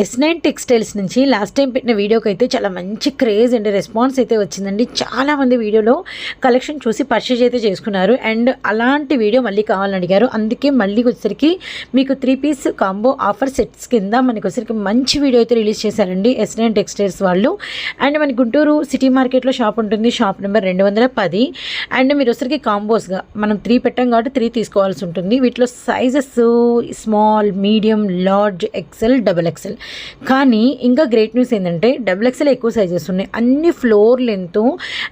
Yes nine textiles నుంచి last time పెట్టిన వీడియోకి అయితే చాలా మంచి క్రేజ్ అండ్ రెస్పాన్స్ అయితే వచ్చిందండి. చాలా మంది వీడియోలో కలెక్షన్ చూసి పర్చేజ్ అయితే చేసుకున్నారు. అండ్ అలాంటి వీడియో మళ్ళీ కావాలని అడిగారు. అందుకే మళ్ళీ వచ్చేసరికి మీకు three piece combo offer sets కింద మనకి వచ్చేసరికి మంచి వీడియో అయితే రిలీజ్ చేశారండి ఎస్ నైన్ టెక్స్టైల్స్ వాళ్ళు. అండ్ మన గుంటూరు సిటీ మార్కెట్లో షాప్ ఉంటుంది. షాప్ నెంబర్ రెండు వందల పది. అండ్ మీరు వచ్చరికి కాంబోస్గా మనం త్రీ పెట్టాం కాబట్టి త్రీ తీసుకోవాల్సి ఉంటుంది. వీటిలో sizes small medium large XL double XL కానీ ఇంకా గ్రేట్ న్యూస్ ఏంటంటే డబుల్ ఎక్స్ఎల్ ఎక్కువ సైజెస్ ఉన్నాయి. అన్ని ఫ్లోర్ లెంత్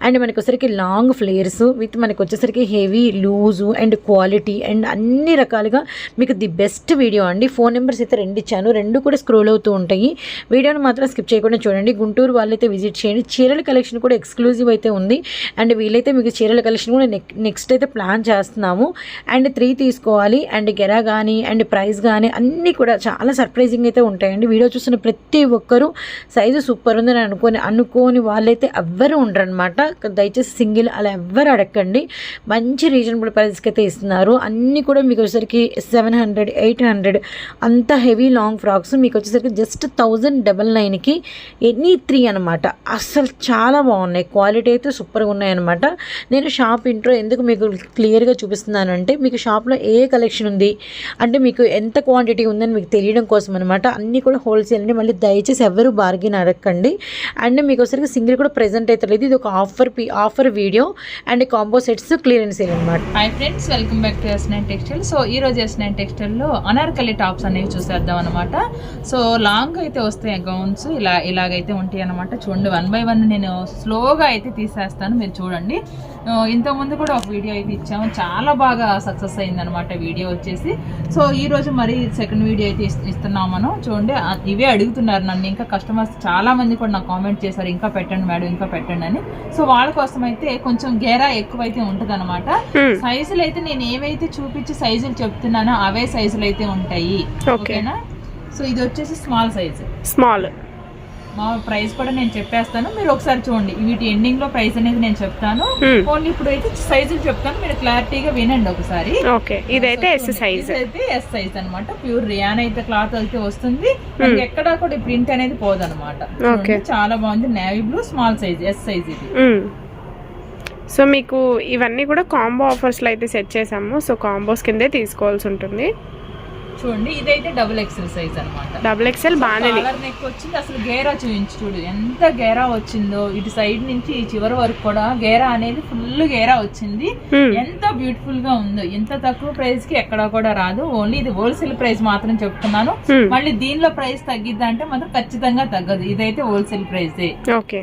అండ్ మనకి వచ్చేసరికి లాంగ్ ఫ్లేయర్స్ విత్ మనకు వచ్చేసరికి heavy loose and quality and అన్ని రకాలుగా మీకు ది బెస్ట్ వీడియో అండి. ఫోన్ నెంబర్స్ అయితే రెండు ఇచ్చాను. రెండు కూడా స్క్రోల్ అవుతూ ఉంటాయి. వీడియోని మాత్రం స్కిప్ చేయకుండా చూడండి. గుంటూరు వాళ్ళైతే విజిట్ చేయండి. చీరల కలెక్షన్ కూడా ఎక్స్క్లూజివ్ అయితే ఉంది. అండ్ వీలైతే మీకు చీరల కలెక్షన్ కూడా నెక్స్ట్ అయితే ప్లాన్ చేస్తున్నాము. అండ్ త్రీ తీసుకోవాలి. అండ్ గెరా కానీ అండ్ ప్రైస్ కానీ అన్నీ కూడా చాలా సర్ప్రైజింగ్ అయితే ఉంటాయండి. వీడియో చూసిన ప్రతి ఒక్కరూ సైజు సూపర్ ఉందని అనుకొని అనుకోని వాళ్ళైతే ఎవ్వరు ఉండరనమాట దయచేసి సింగిల్ అలా ఎవ్వరు అడగండి. మంచి రీజనబుల్ ప్రైస్కి అయితే ఇస్తున్నారు. అన్నీ కూడా మీకు వచ్చేసరికి సెవెన్ హండ్రెడ్ ఎయిట్ హండ్రెడ్ అంత హెవీ లాంగ్ ఫ్రాక్స్ మీకు వచ్చేసరికి జస్ట్ థౌజండ్ డబల్ నైన్కి ఎనీ త్రీ అనమాట అస్సలు చాలా బాగున్నాయి. క్వాలిటీ అయితే సూపర్గా ఉన్నాయన్నమాట. నేను షాప్ ఇంట్రో ఎందుకు మీకు క్లియర్గా చూపిస్తున్నాను అంటే మీకు షాప్లో ఏ కలెక్షన్ ఉంది అంటే మీకు ఎంత క్వాంటిటీ ఉందని మీకు తెలియడం కోసం అనమాట అన్నీ కూడా హోల్సేల్ అండి మళ్ళీ దయచేసి ఎవరు బార్గెన్ అడగండి అండ్ మీకు ఒకసారి సింగిల్ కూడా ప్రెజెంట్ అయితే లేదు. ఇది ఒక offer offer video and combo sets clearance sale అనమాట hi friends welcome back to S nine textile. So ఈ రోజు ఎస్ నైన్ టెక్స్టైల్లో అనార్కలి టాప్స్ అనేవి చూసేద్దాం అనమాట సో లాంగ్ అయితే వస్తాయి గౌన్స్. ఇలా ఇలాగైతే ఉంటాయి అనమాట చూడండి వన్ బై వన్ నేను స్లోగా అయితే తీసేస్తాను. మీరు చూడండి. ఇంతకుముందు కూడా ఒక వీడియో అయితే ఇచ్చాము. చాలా బాగా సక్సెస్ అయింది అనమాట వీడియో వచ్చేసి. సో ఈ రోజు మరి సెకండ్ వీడియో అయితే ఇస్- ఇస్తున్నాం మనం. చూడండి ఇవే అడుగుతున్నారు నన్ను. ఇంకా కస్టమర్స్ చాలా మంది కూడా నాకు కామెంట్ చేశారు. ఇంకా పెట్టండి మేడం ఇంకా పెట్టండి అని. సో వాళ్ళ కోసం అయితే కొంచెం గేరా ఎక్కువైతే ఉంటుంది అనమాట సైజులు అయితే నేను ఏవైతే చూపించి సైజులు చెప్తున్నానో అవే సైజులు అయితే ఉంటాయి. ఓకేనా? సో ఇది వచ్చేసి స్మాల్ సైజ్ స్మాల్ మా ప్రైస్ కూడా నేను చెప్పేస్తాను. మీరు ఒకసారి చూడండి. వీటి ఎండింగ్లో ప్రైస్ అనేది నేను చెప్తాను. Hmm. ఓన్లీ ఇప్పుడు అయితే సైజులు చెప్తాను. మీరు క్లారిటీగా వినండి ఒకసారి. ఓకే ఇదైతే ఎస్ సైజ్ అయితే ఎస్ సైజ్ అనమాట ప్యూర్ రియాన్ అయితే క్లాత్ అయితే వస్తుంది. మనకి ఎక్కడా కూడా ప్రింట్ అనేది. చూడండి, చాలా బాగుంది. Navy blue small size S size ఇది. సో మీకు ఇవన్నీ కూడా కాంబో ఆఫర్స్లో అయితే సెట్ చేసాము. సో కాంబోస్ కిందే తీసుకోవాల్సి ఉంటుంది. చూడండి ఇదైతే డబుల్ ఎక్సెల్ సైజ్ అనమాట డబుల్ ఎక్స్ఎల్ బాగానే కాలర్ నెక్ వచ్చింది అసలు గేరా చూపించి చూడు ఎంత గేరా వచ్చిందో ఇటు సైడ్ నుంచి ఈ చివరి వరకు కూడా గేరా అనేది ఫుల్ గేరా వచ్చింది. Hmm. ఎంత బ్యూటిఫుల్గా ఉందో ఇంత తక్కువ ప్రైస్కి ఎక్కడా కూడా రాదు. ఓన్లీ ఇది హోల్సేల్ ప్రైస్ మాత్రం చెప్తున్నాను. Hmm. మళ్ళీ దీనిలో ప్రైస్ తగ్గిద్దా అంటే మాత్రం ఖచ్చితంగా తగ్గదు. ఇదైతే హోల్సేల్ ప్రైస్ ఓకే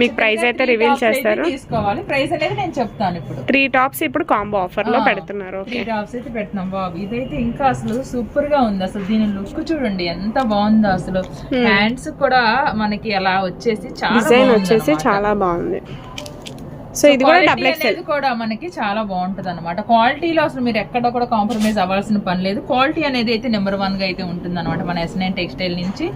మీకు price అయితే reveal చేస్తారు? తీసుకోవాలి. ప్రైస్ అనేది నేను చెప్తాను ఇప్పుడు. త్రీ టాప్స్ ఇప్పుడు కాంబో ఆఫర్లో ఆ, పెడుతున్నారు. త్రీ టాప్స్ అయితే పెట్టినాం బాబు. ఇదైతే ఇంకా అసలు సూపర్గా ఉంది. అసలు దీని లుక్ చూడండి ఎంత బాగుందో అసలు. హ్యాండ్స్ కూడా మనకి అలా వచ్చేసి చాలా డిజైన్ వచ్చేసి. చాలా బాగుంది. సో ఇది కూడా డబుల్ ఎక్స్ఎల్ కూడా మనకి చాలా బాగుంటది అనమాట క్వాలిటీలో అసలు మీరు ఎక్కడ కూడా కాంప్రమైజ్ అవ్వాల్సిన పని లేదు. క్వాలిటీ అనేది అయితే నెంబర్ వన్గా అయితే ఉంటుంది అనమాట మన ఎస్ నైన్ టెక్స్టైల్ నుంచి.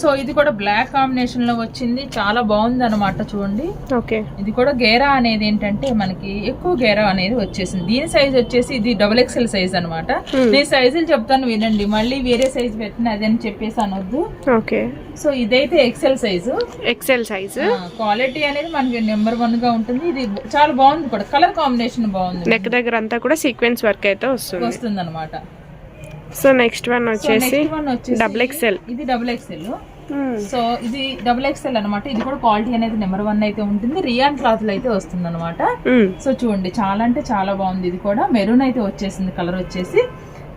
సో ఇది కూడా బ్లాక్ కాంబినేషన్లో వచ్చింది. చాలా బాగుంది అనమాట చూడండి. ఓకే ఇది కూడా గేరా అనేది ఏంటంటే మనకి ఎక్కువ గేరా అనేది వచ్చేసింది. దీని సైజ్ వచ్చేసి ఇది డబుల్ ఎక్స్ఎల్ సైజ్ అనమాట నేను సైజులు చెప్తాను వినండి. మళ్ళీ వేరే సైజ్ పెట్టిన అదని చెప్పేసి అనొద్దు. ఓకే సో ఇదైతే XL size XL size quality అనేది మనకి నెంబర్ వన్గా ఉంటుంది. ఇది చాలా బాగుంది కూడా. కలర్ కాంబినేషన్ బాగుంది. నెక్ దగ్గర అంతా కూడా సీక్వెన్స్ వర్క్ అయితే వస్తుంది. వస్తుంది అనమాట సో నెక్స్ట్ వన్ వచ్చేసి డబుల్ ఎక్స్ఎల్ ఇది డబుల్ ఎక్స్ఎల్ సో ఇది డబుల్ ఎక్స్ఎల్ అనమాట ఇది కూడా క్వాలిటీ అనేది నెంబర్ వన్ అయితే ఉంటుంది. రియాన్ క్లాత్ అయితే వస్తుంది అనమాట సో చూడండి. చాలా అంటే చాలా బాగుంది ఇది కూడా. మెరూన్ అయితే వచ్చేసింది. కలర్ వచ్చేసి.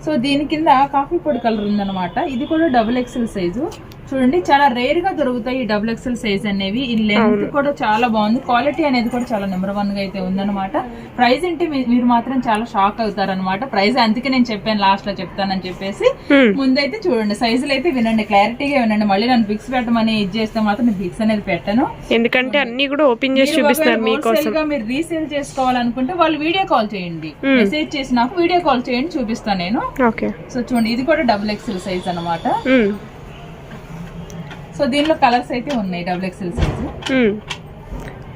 సో దీని కింద కాఫీ పొడి కలర్ ఉందన్నమాట. ఇది కూడా డబుల్ ఎక్సెల్ సైజు చూడండి చాలా రేర్గా దొరుకుతాయి ఈ డబుల్ ఎక్సెల్ సైజ్ అనేవి. ఈ లెంత్ కూడా చాలా బాగుంది. క్వాలిటీ అనేది కూడా చాలా నెంబర్ వన్గా అయితే ఉందన్నమాట. ప్రైస్ అంటే మీరు మాత్రం చాలా షాక్ అవుతారన్నమాట. ప్రైస్ అందుకే నేను చెప్పాను లాస్ట్లో చెప్తానని చెప్పేసి. ముందైతే చూడండి సైజులు అయితే వినండి క్లారిటీగా వినండి. మళ్ళీ నన్ను ఫిక్స్ పెట్టమని ఇది చేస్తే మాత్రం ఫిక్స్ అనేది పెట్టను. ఎందుకంటే అన్ని కూడా ఓపెన్ చేసి మీరు చూపిస్తున్నారు మీకోసం. రీసేల్ చేసుకోవాలనుకుంటే వాళ్ళు వీడియో కాల్ చేయండి. మెసేజ్ చేసి నాకు వీడియో కాల్ చేయండి చూపిస్తాను నేను. సో చూడండి ఇది కూడా డబుల్ ఎక్స్ఎల్ సైజ్ అన్నమాట. సో దీనిలో కలర్స్ అయితే ఉన్నాయి డబుల్ ఎక్స్ఎల్ సైజ్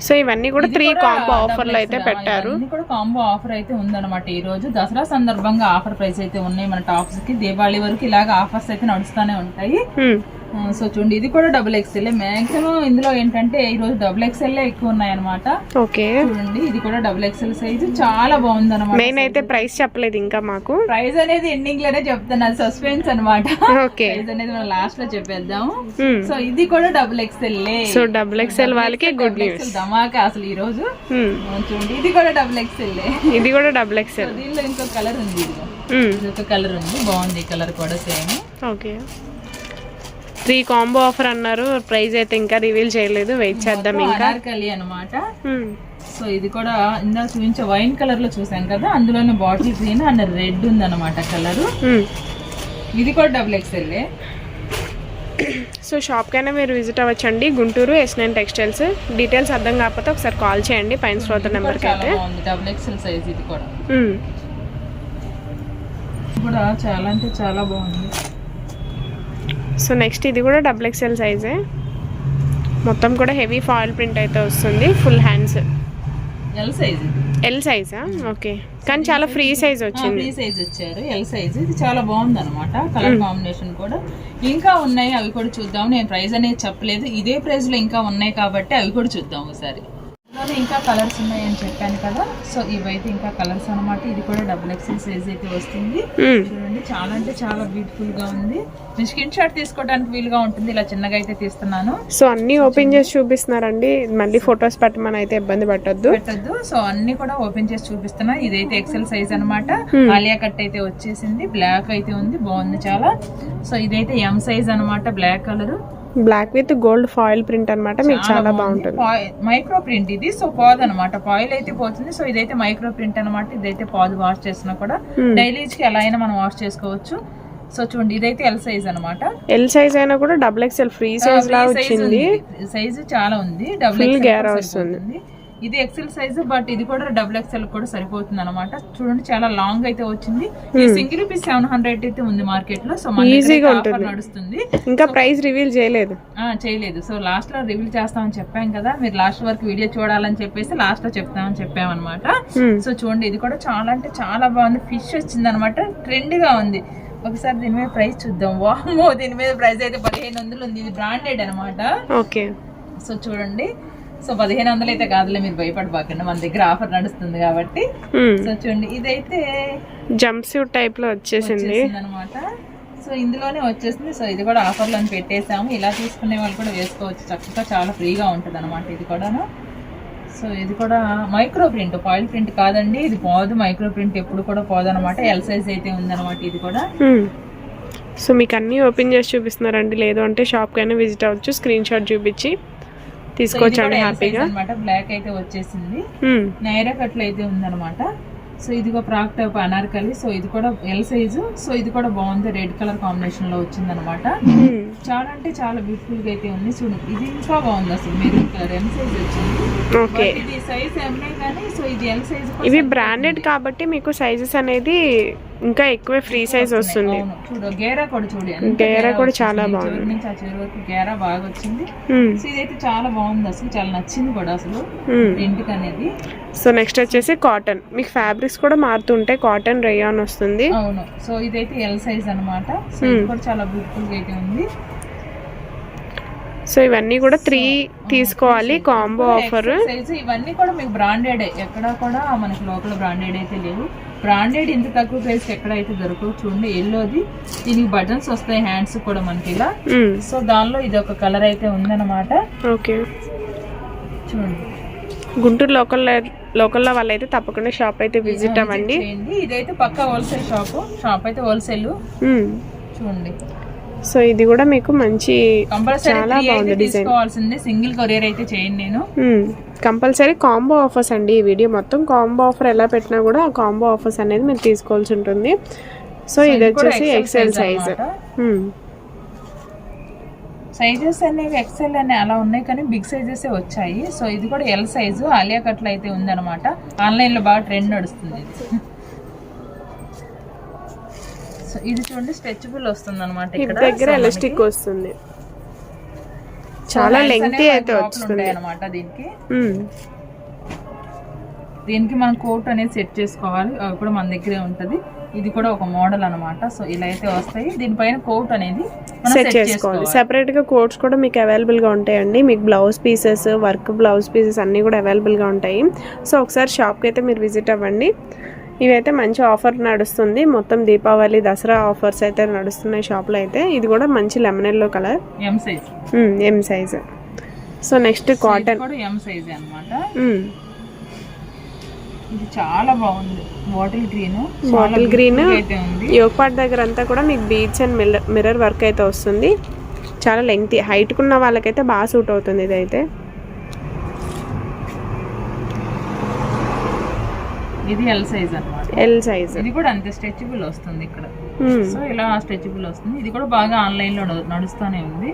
సో ఇవన్నీ కూడా త్రీ కాంబో ఆఫర్లు అయితే పెట్టారు. కూడా కాంబో ఆఫర్ అయితే ఉందన్నమాట ఈ రోజు. దసరా సందర్భంగా ఆఫర్ ప్రైస్ అయితే ఉన్నాయి మన టాప్స్కి. దీపావళి వరకు ఇలాగ ఆఫర్స్ అయితే నడుస్తూనే ఉంటాయి. సో చూడండి ఇది కూడా డబుల్ ఎక్స్ఎల్ మాక్సిమం ఇందులో ఏంటంటే ఈ రోజు డబుల్ ఎక్స్ఎల్ ఎక్కువ ఉన్నాయి అనమాట ఓకే. చూడండి ఇది కూడా డబుల్ ఎక్స్ఎల్ సైజు చాలా బాగుంది అనమాట మెయిన్ అయితే ప్రైస్ చెప్పలేదు ఇంకా మాకు. ప్రైస్ అనేది ఎండింగ్లోనే చెప్తాను అది సస్పెన్స్ అనమాట ఓకే. ప్రైస్ అనేది మనం లాస్ట్లో చెప్పేద్దాము Hmm. సో ఇది కూడా double XL so double XL వాళ్ళకి గుడ్ న్యూస్ ధమాకా అసలు ఈ రోజు. చూడండి ఇది కూడా డబుల్ ఎక్స్ఎల్ ఇది కూడా డబుల్ ఎక్స్ఎల్ దీనిలో ఇంకో కలర్ ఉంది ఇదిగో Hmm. ఇది ఒక కలర్ ఉంది. బాగుంది కలర్ కూడా same. Okay. Three combo offer అన్నారు. ప్రైస్ అయితే ఇంకా రివీల్ చేయలేదు. వెయిట్ చేద్దాం ఇంకా. అనమాట. సో ఇది కూడా ఇందాక చూపించే వైన్ కలర్లో చూసాం కదా అందులోనే బాటిల్ గ్రీన్ అండ్ రెడ్ ఉంది అనమాట కలర్. ఇది కూడా డబుల్ ఎక్స్ఎల్ సో షాప్కైనా మీరు visit అవ్వచ్చండి. Guntur S nine textiles details అర్థం కాకపోతే ఒకసారి కాల్ చేయండి. పైన శ్రోత నెంబర్కి అయితే డబుల్ ఎక్స్ఎల్ సైజ్ ఇది కూడా. ఇది కూడా చాలా అంటే చాలా బాగుంది. సో నెక్స్ట్ ఇది కూడా డబుల్ ఎక్స్ఎల్ సైజే. మొత్తం కూడా హెవీ ఫాయిల్ ప్రింట్ అయితే వస్తుంది full hands. L size L సైజా okay. కానీ చాలా ఫ్రీ సైజ్ వచ్చింది. ఫ్రీ సైజ్ వచ్చారు. ఎల్ సైజ్ ఇది చాలా బాగుంది అనమాట కలర్ కాంబినేషన్ కూడా. ఇంకా ఉన్నాయి అవి కూడా చూద్దాం. నేను ప్రైస్ అనేది చెప్పలేదు. ఇదే ప్రైస్లో ఇంకా ఉన్నాయి కాబట్టి అవి కూడా చూద్దాం ఒకసారి. ఇంకా కలర్స్ ఉన్నాయి అని చెప్పాను కదా. సో ఇవైతే ఇంకా కలర్స్ అన్నమాట. ఇది కూడా డబుల్ ఎక్స్ఎల్ సైజ్ అయితే వస్తుంది. Hmm. చూడండి చాలా అంటే చాలా బ్యూటిఫుల్గా ఉంది. నేను స్క్రీన్ షాట్ తీసుకోవడానికి వీలుగా ఉంటుంది. ఇలా చిన్నగా అయితే తీస్తున్నాను. సో అన్నీ ఓపెన్ చేసి చూపిస్తున్నారండి. మళ్ళీ ఫొటోస్ పెట్టమని అయితే ఇబ్బంది పెట్టద్దు. పెట్టద్దు. సో అన్ని కూడా ఓపెన్ చేసి చూపిస్తున్నా. ఇదైతే ఎక్సెల్ సైజ్ అన్నమాట. ఆలియా కట్ అయితే వచ్చేసింది. బ్లాక్ అయితే ఉంది. బాగుంది చాలా. సో ఇదైతే ఎం సైజ్ అన్నమాట. Black colour black with gold foil print అన్నమాట. మీకు చాలా బాగుంటుంది. మైక్రో ప్రింట్ ఇది. సో పాదు అనమాట పాయిల్ అయితే పోతుంది. సో ఇదైతే మైక్రో ప్రింట్ అనమాట ఇదైతే పాదు వాష్ చేసినా కూడా డైలీస్కి ఎలా అయినా మనం వాష్ చేసుకోవచ్చు. సో చూడండి ఇదైతే ఎల్ సైజ్ అనమాట ఎల్ సైజ్ అయినా కూడా డబుల్ ఎక్స్ఎల్ ఫ్రీ సైజ్ లా వచ్చింది. సైజ్ చాలా ఉంది. డబుల్ ఎక్స్ఎల్ వస్తుంది. ఇది ఎక్సెల్ సైజ్ బట్ ఇది కూడా డబుల్ ఎక్స్ఎల్ కూడా సరిపోతుంది అనమాట చూడండి చాలా లాంగ్ అయితే వచ్చింది. ఈ సింగిల్ పీస్ సెవెన్ హండ్రెడ్ అయితే ఉంది మార్కెట్లో సో మన దగ్గర Easy గా అయితే ఆఫర్ ఉంటుంది. నడుస్తుంది. ఇంకా ప్రైస్ రివీల్ చేయలేదు. చేయలేదు. సో లాస్ట్లో రివీల్ చేస్తామని చెప్పాం కదా మీరు లాస్ట్ వరకు వీడియో చూడాలని చెప్పేసి లాస్ట్లో చెప్తామని చెప్పామన్నమాట. Hmm. సో చూడండి ఇది కూడా చాలా అంటే చాలా బాగుంది. ఫిష్ వచ్చింది అనమాట ట్రెండ్గా ఉంది. ఒకసారి దీని మీద ప్రైస్ చూద్దాం. వామో దీని మీద ప్రైస్ అయితే పదిహేను వందలు ఉంది. ఇది బ్రాండెడ్ అనమాట ఓకే సో చూడండి. సో పదిహేను వందలు అయితే కాదులే మీరు భయపడబాకండి. మన దగ్గర ఆఫర్ నడుస్తుంది కాబట్టి. సో చూడండి ఇదైతే జంప్ సూట్ టైప్లో వచ్చేసింది. అనమాట సో ఇందులోనే వచ్చేసింది. సో ఇది కూడా ఆఫర్లో పెట్టేసాము ఇలా తీసుకునే వాళ్ళు కూడా వేసుకోవచ్చు. చక్కగా చాలా ఫ్రీగా ఉంటుంది అనమాట ఇది కూడాను. సో ఇది కూడా మైక్రో ప్రింట్ పాయిల్ ప్రింట్ కాదండి. ఇది పోదు మైక్రో ప్రింట్ ఎప్పుడు కూడా పోదు అనమాట ఎల్ సైజ్ అయితే ఉందన్నమాట ఇది కూడా. సో మీకు అన్నీ ఓపెన్ చేసి చూపిస్తున్నారండి. లేదు అంటే షాప్కైనా విజిట్ అవ్వచ్చు స్క్రీన్ షాట్ చూపించి. తీసుకోవచ్చండి హ్యాపీగా అనమాట బ్లాక్ అయితే వచ్చేసింది. నైరా కట్లు అయితే ఉందన్నమాట. సో ఇది ఒక ప్రాక్ టైప్ అనార్కలి. సో ఇది కూడా ఎల్ సైజు సో ఇది కూడా బాగుంది. రెడ్ కలర్ కాంబినేషన్లో వచ్చింది అనమాట. చాలా అంటే చాలా బ్యూటిఫుల్గా అయితే ఉంది. చూడు ఇది ఇంకా బాగుంది అసలు. మెరూన్ కలర్ ఎం సైజ్ వచ్చింది. ఇది సైజ్ ఎంఏ కానీ సో ఇది ఎల్ సైజ్ ఇవి బ్రాండెడ్ కాబట్టి మీకు సైజెస్ అనేది ఇంకా ఎక్కువ ఫ్రీ సైజ్ వస్తుంది. చూడు గేరా కూడా చూడు గేరా కూడా. చాలా బాగుంది. చివరి నుంచి ఆ చివరి వరకు గేరా బాగా వచ్చింది. సో ఇదైతే చాలా బాగుంది అసలు చాలా నచ్చింది కూడా అసలు. ఇంటికి అనేది. సో నెక్స్ట్ వచ్చేసి కాటన్. మీకు ఫ్యాబ్రిక్స్ కూడా మారుతుంటాయి కాటన్ రేయాన్ వస్తుంది. అవును. సో ఇదైతే ఎల్ సైజ్ సో ఇది కూడా చాలా బ్యూటిఫుల్గా ఉంది. సో ఇవన్నీ కూడా త్రీ తీసుకోవాలి కాంబో ఆఫర్ ఇవన్నీ కూడా మీకు బ్రాండెడ్ ఎక్కడ కూడా మనకి లోకల్ బ్రాండెడ్ అయితే లేవు. బ్రాండెడ్ ఇంత తక్కువ ప్రైస్ ఎక్కడ అయితే దొరకవు చూడండి ఎల్లోది దీనికి బటన్స్ వస్తాయి హ్యాండ్స్ కూడా మనకి ఇలా. సో దానిలో ఇది ఒక కలర్ అయితే ఉందన్నమాట. ఓకే చూడండి. గుంటూరు లోకల్ లోకల్లో వాళ్ళైతే తప్పకుండా షాప్ అయితే విజిట్ అవ్వండి. ఇదైతే పక్క హోల్సేల్ షాప్ షాప్ అయితే హోల్సేల్. చూడండి. సో ఇది కూడా మీకు మంచి చాలా బాగుంది డిజైన్ సింగిల్ కొరియర్ అయితే చేయండి నేను. కంపల్సరీ కాంబో ఆఫర్స్ అండి ఈ వీడియో. మొత్తం కాంబో ఆఫర్ ఎలా పెట్టినా కూడా ఆ కాంబో ఆఫర్స్ అనేది మీరు తీసుకోవాల్సి ఉంటుంది. సో ఇది వచ్చేసి ఎక్సెల్ సైజ్ సైజెస్ అనేవి ఎక్సెల్ అనే అలా ఉన్నాయి కానీ బిగ్ సైజెస్ వచ్చాయి. సో ఇది కూడా ఎల్ సైజు ఆలియా కట్లు అయితే ఉందన్నమాట. ఆన్లైన్లో బాగా ట్రెండ్ నడుస్తుంది ఇది చూడండి స్ట్రెచబుల్ వస్తుంది అనమాట ఇక్కడ. దగ్గర ఎలాస్టిక్ వస్తుంది. చాలా లెంగ్తీ అయితే వస్తుంది. అనమాట దీనికి. మ్మ్. దీనికి మనం కోట్ అనేది సెట్ చేసుకోవాలి. అవి కూడా మన దగ్గరే ఉంటది. ఇది కూడా ఒక మోడల్ అన్నమాట. సో ఇలా అయితే వస్తాయి. దీనిపైన కోట్ అనేది సెట్ చేసుకోవాలి. చేసుకోవాలి. సెపరేట్గా కోట్స్ కూడా మీకు అవైలబుల్గా ఉంటాయండి. మీకు blouse pieces work blouse pieces అన్నీ కూడా అవైలబుల్గా ఉంటాయి. సో ఒకసారి షాప్కి అయితే మీరు విజిట్ అవ్వండి. ఇవైతే మంచి ఆఫర్ నడుస్తుంది. మొత్తం దీపావళి దసరా ఆఫర్స్ అయితే నడుస్తున్నాయి షాప్లో అయితే. ఇది కూడా మంచి lemon yellow colour M size M size so next cotton. కూడా ఎం సైజ్ అన్నమాట. ఇది చాలా బాగుంది. బాటిల్ గ్రీన్ బాటిల్ గ్రీన్ అయితే ఉంది. యోగ్ పార్ట్ దగ్గర అంతా కూడా మీకు బీచ్ అండ్ మిర్రర్ వర్క్ అయితే వస్తుంది. చాలా లెంగ్తీ ఉన్న వాళ్ళకైతే బాగా సూట్ అవుతుంది ఇదైతే. ఇది ఎల్ సైజ్ అన్నమాట. ఎల్ సైజ్ ఇది కూడా అంతే స్ట్రెచబుల్ వస్తుంది ఇక్కడ. సో ఇలా స్ట్రెచబుల్ వస్తుంది. ఇది కూడా బాగా ఆన్లైన్లో నడు- నడుస్తూనే ఉంది.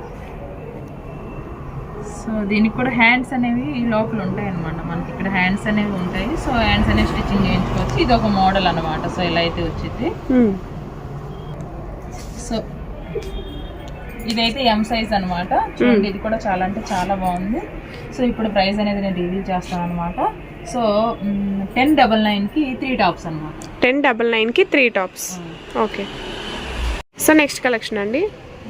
సో దీనికి కూడా హ్యాండ్స్ అనేవి ఈ లోపల ఉంటాయి అనమాట మనకి ఇక్కడ హ్యాండ్స్ అనేవి ఉంటాయి. సో హ్యాండ్స్ అనేవి స్టిచ్చింగ్ చేయించుకోవచ్చు. ఇది ఒక మోడల్ అన్నమాట. సో ఇలా అయితే వచ్చింది. సో ఇదైతే ఎం సైజ్ అన్నమాట. చూడండి ఇది కూడా చాలా అంటే చాలా బాగుంది. సో ఇప్పుడు ప్రైస్ అనేది నేను రివీల్ చేస్తాను అనమాట సో టెన్ డబల్ నైన్కి త్రీ టాప్స్ అనమాట టెన్ డబల్ నైన్కి three tops. Okay. So next collection అండి?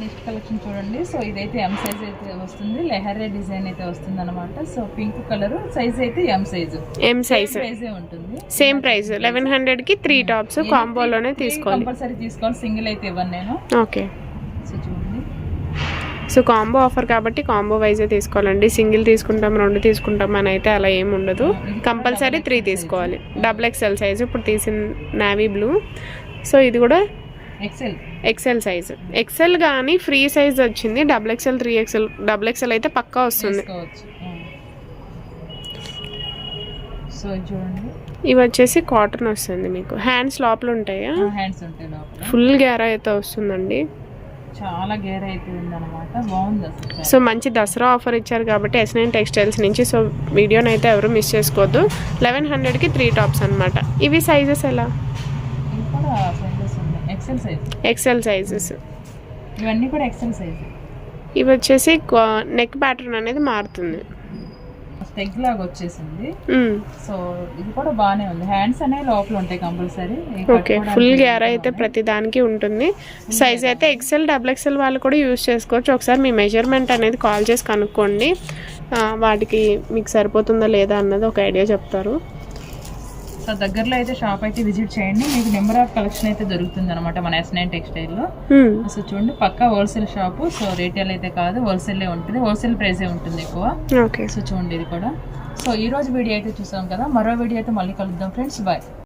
నెక్స్ట్ కలెక్షన్ చూడండి. సో ఇదైతే ఎం సైజ్ అయితే వస్తుంది. లెహరే డిజైన్ అయితే వస్తుంది అనమాట సో పింక్ కలర్ సైజ్ అయితే ఎం సైజ్ ఎం సైజ్ సైజే ఉంటుంది. సేమ్ ప్రైస్ లెవెన్ హండ్రెడ్కి త్రీ టాప్స్ కాంబోలోనే తీసుకోవాలి. కంపల్సరీ తీసుకోవాలి. సింగిల్ అయితే ఇవ్వను నేను. ఓకే. సో కాంబో ఆఫర్ కాబట్టి కాంబో వైజే తీసుకోవాలండి. సింగిల్ తీసుకుంటాం రెండు తీసుకుంటాం అని అయితే అలా ఏమి ఉండదు. కంపల్సరీ త్రీ తీసుకోవాలి. Double XL size. ఇప్పుడు తీసిన నావీ బ్లూ. సో ఇది కూడా ఎక్సెల్ ఎక్సెల్ సైజ్. ఎక్సెల్ కానీ ఫ్రీ సైజ్ వచ్చింది. Double XL three XL double XL అయితే పక్కా వస్తుంది. ఇవి వచ్చేసి కాటన్ వస్తుంది మీకు. హ్యాండ్స్ లోపల ఉంటాయా? ఫుల్ గ్యారా అయితే వస్తుందండి. చాలా గేర్ అయితే ఉందన్నమాట బాగుంది అసలు సో మంచి దసరా ఆఫర్ ఇచ్చారు కాబట్టి ఎస్ నైన్ టెక్స్టైల్స్ నుంచి సో వీడియోని అయితే ఎవరు మిస్ చేసుకోవద్దు. లెవెన్ హండ్రెడ్కి త్రీ టాప్స్ అనమాట ఇవి సైజెస్ ఎలా? ఎక్సెల్ సైజ్ ఎక్సెల్ సైజెస్ ఇవన్నీ కూడా ఎక్సెల్ సైజ్ ఇవి వచ్చేసి నెక్ ప్యాటర్న్ అనేది మారుతుంది. స్టెగ్ లాగా వచ్చేసింది. సో ఇది కూడా బాగానే ఉంది. హ్యాండ్స్ అనేవి లోపల ఉంటాయి కంపల్సరీ. ఓకే ఫుల్ గ్యారా అయితే ప్రతి దానికి ఉంటుంది. సైజ్ అయితే ఎక్సెల్ డబుల్ ఎక్సెల్ వాళ్ళు కూడా యూస్ చేసుకోవచ్చు. ఒకసారి మీ మెజర్మెంట్ అనేది కాల్ చేసి కనుక్కోండి. వాటికి మీకు సరిపోతుందా లేదా అన్నది ఒక ఐడియా చెప్తారు. సో దగ్గరలో అయితే షాప్ అయితే విజిట్ చేయండి. మీకు నెంబర్ ఆఫ్ కలెక్షన్ అయితే దొరుకుతుంది అనమాట మన ఎస్ నైన్ టెక్స్టైల్లో. సో చూడండి పక్కా హోల్సేల్ షాపు సో రీటైల్ అయితే కాదు హోల్సేలే ఉంటుంది. హోల్సేల్ ప్రైసే ఉంటుంది ఎక్కువ. సో చూడండి ఇది కూడా. సో ఈ రోజు వీడియో అయితే చూసాం కదా. మరో వీడియో అయితే మళ్ళీ కలుద్దాం ఫ్రెండ్స్ బాయ్